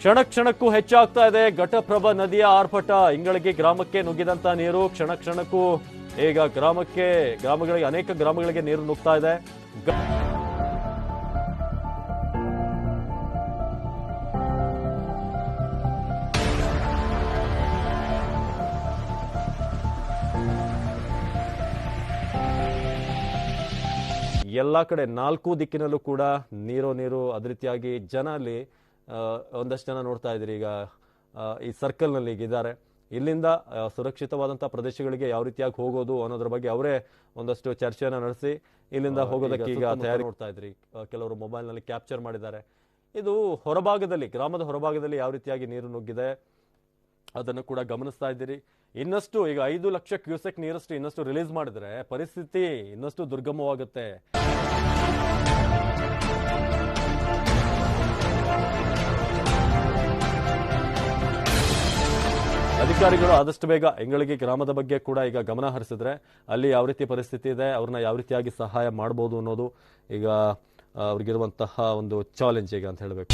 ಕ್ಷಣ ಕ್ಷಣಕ್ಕೂ ಹೆಚ್ಚಾಗ್ತಾ ಇದೆ. ಘಟಪ್ರಭ ನದಿಯ ಆರ್ಭಟ. ಇಂಗಳಗಿ ಗ್ರಾಮಕ್ಕೆ ನುಗ್ಗಿದಂತ ನೀರು ಕ್ಷಣ ಕ್ಷಣಕ್ಕೂ ಈಗ ಗ್ರಾಮಕ್ಕೆ, ಗ್ರಾಮಗಳಿಗೆ, ಅನೇಕ ಗ್ರಾಮಗಳಿಗೆ ನೀರು ನುಗ್ತಾ ಇದೆ. ಎಲ್ಲ ಕಡೆ ನಾಲ್ಕು ದಿಕ್ಕಿನಲ್ಲೂ ಕೂಡ ನೀರು ನೀರು ಅದ ರೀತಿಯಾಗಿ ಜನ ಅಲ್ಲಿ ಒಂದಷ್ಟು ಜನ ನೋಡ್ತಾ ಇದ್ದೀರಿ. ಈಗ ಈ ಸರ್ಕಲ್ನಲ್ಲಿ ಈಗಿದ್ದಾರೆ ಇಲ್ಲಿಂದ ಸುರಕ್ಷಿತವಾದಂಥ ಪ್ರದೇಶಗಳಿಗೆ ಯಾವ ರೀತಿಯಾಗಿ ಹೋಗೋದು ಅನ್ನೋದ್ರ ಬಗ್ಗೆ ಅವರೇ ಒಂದಷ್ಟು ಚರ್ಚೆಯನ್ನು ನಡೆಸಿ ಇಲ್ಲಿಂದ ಹೋಗೋದಕ್ಕೆ ಈಗ ತಯಾರಿ ನೋಡ್ತಾ ಇದ್ರಿ ಕೆಲವರು ಮೊಬೈಲ್ನಲ್ಲಿ ಕ್ಯಾಪ್ಚರ್ ಮಾಡಿದ್ದಾರೆ. ಇದು ಹೊರಭಾಗದಲ್ಲಿ ಗ್ರಾಮದ ಹೊರಭಾಗದಲ್ಲಿ ಯಾವ ರೀತಿಯಾಗಿ ನೀರು ನುಗ್ಗಿದೆ ಅದನ್ನು ಕೂಡ ಗಮನಿಸ್ತಾ ಇದ್ದೀರಿ. ಇನ್ನಷ್ಟು ಈಗ ಐದು ಲಕ್ಷ ಕ್ಯೂಸೆಕ್ ನೀರಷ್ಟು ಇನ್ನಷ್ಟು ರಿಲೀಸ್ ಮಾಡಿದ್ರೆ ಪರಿಸ್ಥಿತಿ ಇನ್ನಷ್ಟು ದುರ್ಗಮವಾಗುತ್ತೆ. ಅಧಿಕಾರಿಗಳು ಆದಷ್ಟು ಬೇಗ ಎಂಗಳಿಗೆ ಗ್ರಾಮದ ಬಗ್ಗೆ ಕೂಡ ಈಗ ಗಮನ ಹರಿಸಿದ್ರೆ ಅಲ್ಲಿ ಯಾವ ರೀತಿ ಪರಿಸ್ಥಿತಿ ಇದೆ, ಅವ್ರನ್ನ ಯಾವ ರೀತಿಯಾಗಿ ಸಹಾಯ ಮಾಡ್ಬೋದು ಅನ್ನೋದು ಈಗ ಅವ್ರಿಗಿರುವಂತಹ ಒಂದು ಚಾಲೆಂಜ್ ಈಗ ಅಂತ ಹೇಳಬೇಕು.